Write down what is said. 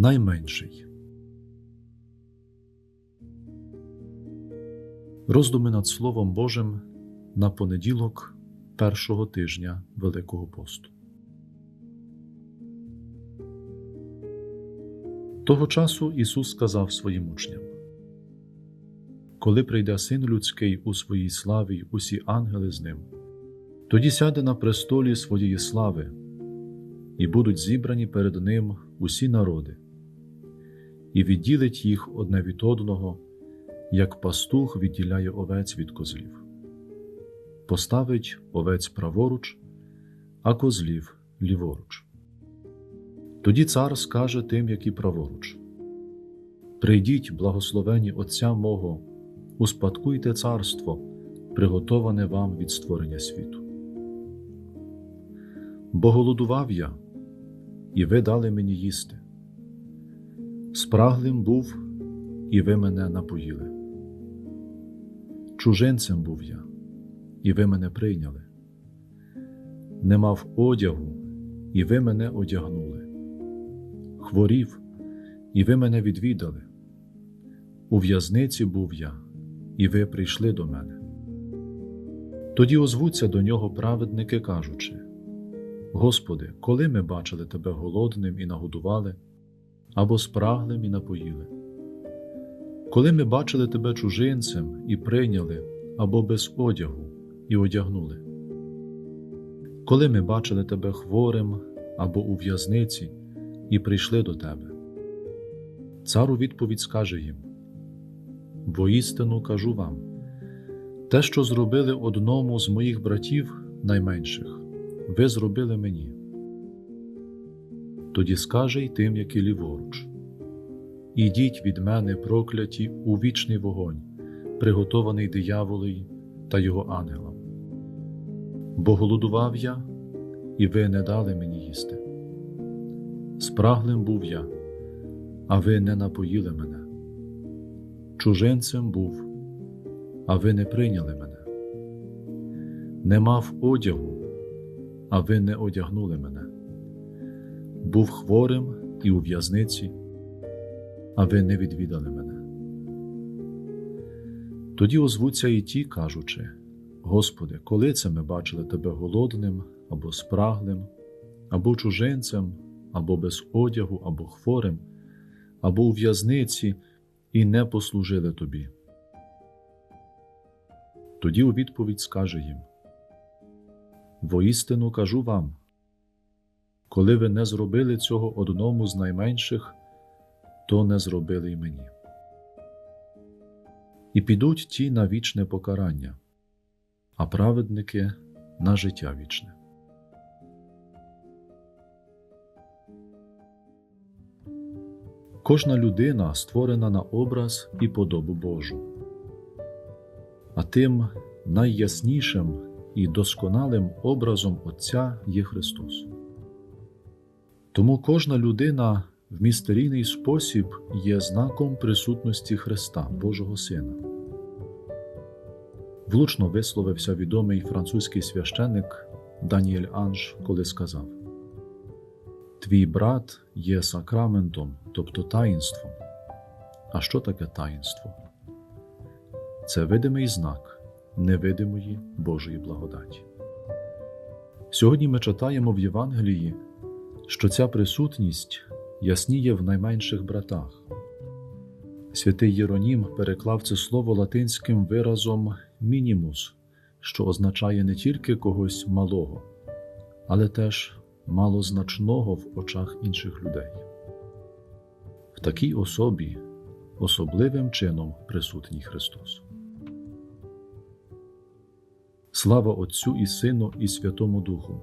Найменший. Роздуми над Словом Божим на понеділок першого тижня Великого посту. Того часу Ісус сказав своїм учням: Коли прийде син людський у своїй славі й усі ангели з ним, тоді сяде на престолі своєї слави, і будуть зібрані перед Ним усі народи, і відділить їх одне від одного, як пастух відділяє овець від козлів. Поставить овець праворуч, а козлів ліворуч. Тоді цар скаже тим, які праворуч: Прийдіть, благословені Отця мого, успадкуйте царство, приготоване вам від створення світу. Бо голодував я, і ви дали мені їсти. Спраглим був, і ви мене напоїли. Чужинцем був я, і ви мене прийняли. Не мав одягу, і ви мене одягнули. Хворів, і ви мене відвідали. У в'язниці був я, і ви прийшли до мене. Тоді озвуться до нього праведники, кажучи: Господи, коли ми бачили Тебе голодним і нагодували, або спраглим і напоїли? Коли ми бачили Тебе чужинцем і прийняли, або без одягу і одягнули? Коли ми бачили Тебе хворим або у в'язниці і прийшли до Тебе? Цар у відповідь скаже їм: Воістину кажу вам, те, що зробили одному з моїх братів найменших, ви зробили мені. Тоді скаже й тим, які ліворуч: Ідіть від мене, прокляті, у вічний вогонь, приготований дияволою та його ангелам. Бо голодував я, і ви не дали мені їсти. Спраглим був я, а ви не напоїли мене. Чужинцем був, а ви не прийняли мене. Не мав одягу, а ви не одягнули мене. Був хворим і у в'язниці, а ви не відвідали мене. Тоді озвуться і ті, кажучи: Господи, коли це ми бачили Тебе голодним або спраглим, або чужинцем, або без одягу, або хворим, або у в'язниці, і не послужили Тобі. Тоді у відповідь скаже їм: Воістину кажу вам, коли ви не зробили цього одному з найменших, то не зробили й мені. І підуть ті на вічне покарання, а праведники на життя вічне. Кожна людина створена на образ і подобу Божу, а тим найяснішим і досконалим образом Отця є Христос. Тому кожна людина в містерійний спосіб є знаком присутності Христа, Божого Сина. Влучно висловився відомий французький священник Даніель Анж, коли сказав: Твій брат є сакраментом, тобто таїнством. А що таке таїнство? Це видимий знак невидимої Божої благодаті. Сьогодні ми читаємо в Євангелії, що ця присутність ясніє в найменших братах. Святий Єронім переклав це слово латинським виразом мінімус, що означає не тільки когось малого, але теж малозначного в очах інших людей. В такій особі особливим чином присутній Христос. Слава Отцю і Сину, і Святому Духу,